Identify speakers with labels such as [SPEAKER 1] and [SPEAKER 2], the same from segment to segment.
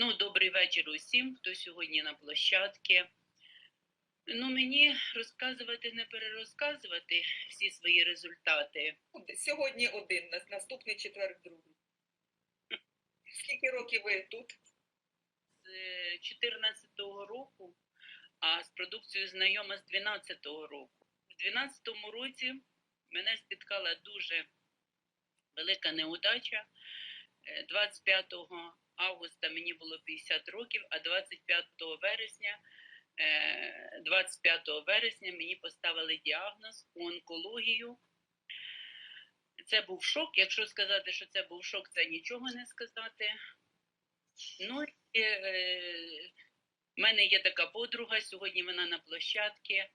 [SPEAKER 1] Ну, добрий вечір усім, хто сьогодні на площадці. Ну, мені розказувати, не перерозказувати всі свої результати.
[SPEAKER 2] Сьогодні один, наступний четвер другий. Скільки років ви тут?
[SPEAKER 1] З 14-го року, а з продукцією знайома з 12-го року. В 12-му році мене спіткала дуже велика неудача. Е, 25 августа мені було 50 років, а 25 вересня, е, 25 вересня мені поставили діагноз онкологію. Це був шок. Якщо сказати, що це був шок, це нічого не сказати. Ну і е, в мене є така подруга, сьогодні вона на площадці, е,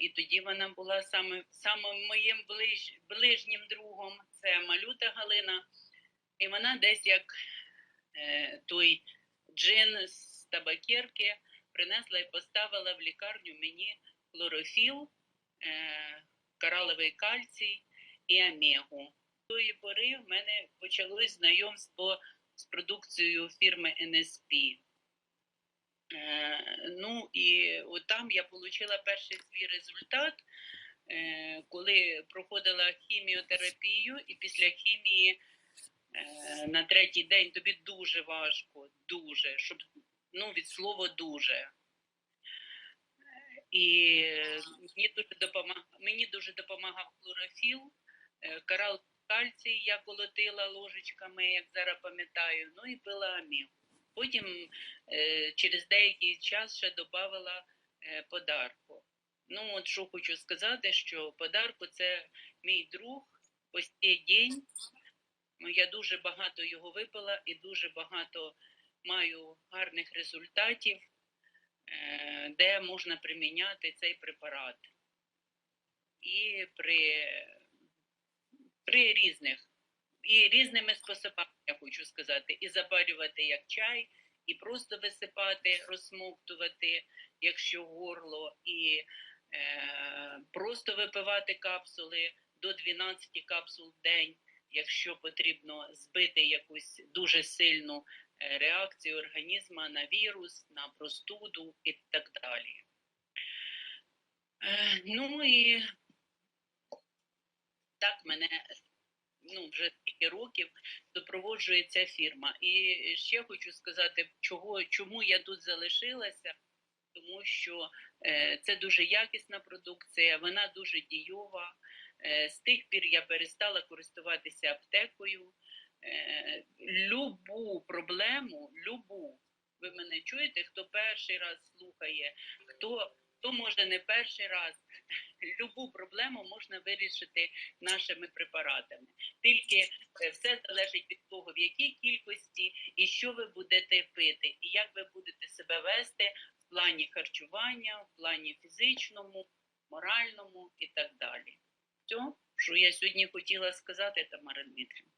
[SPEAKER 1] і тоді вона була саме, саме моїм ближ, ближнім другом, це Малюта Галина. І вона десь як е, той джин з табакерки принесла і поставила в лікарню мені хлорофіл, е, кораловий кальцій і омегу. З тої пори в мене почалось знайомство з продукцією фірми NSP. Е, ну і от там я отримала перший свій результат, е, коли проходила хіміотерапію, і після хімії е, на третій день тобі дуже важко, дуже, щоб ну від слова дуже. І мені дуже допомагав, мені дуже допомагав хлорофіл, е, карал кальцій я колотила ложечками, як зараз пам'ятаю, ну і пила аміг. Потім е, через деякий час ще додавала е, подарку. Ну, от що хочу сказати, що подарку це мій друг по сей день. Ну, Я дуже багато його випила і дуже багато маю гарних результатів, е, де можна приміняти цей препарат. І при, при різних, і різними способами, я хочу сказати, і запарювати як чай, і просто висипати, розсмоктувати, якщо горло, і е, просто випивати капсули до 12 капсул в день, якщо потрібно збити якусь дуже сильну е, реакцію організму на вірус, на простуду і так далі. Е, ну і так мене ну, вже скільки років допроводжує ця фірма. І ще хочу сказати, чого, чому я тут залишилася, тому що е, це дуже якісна продукція, вона дуже дійова. Е, з тих пір я перестала користуватися аптекою. Е, любу проблему, любу, ви мене чуєте, хто перший раз слухає, хто, хто може не перший раз, любу проблему можна вирішити нашими препаратами. Тільки е, все залежить від того, в якій кількості і що ви будете пити, і як ви будете себе вести в плані харчування, в плані фізичному, моральному і так далі. Що я сьогодні хотіла сказати, Тамара Дмитрівна.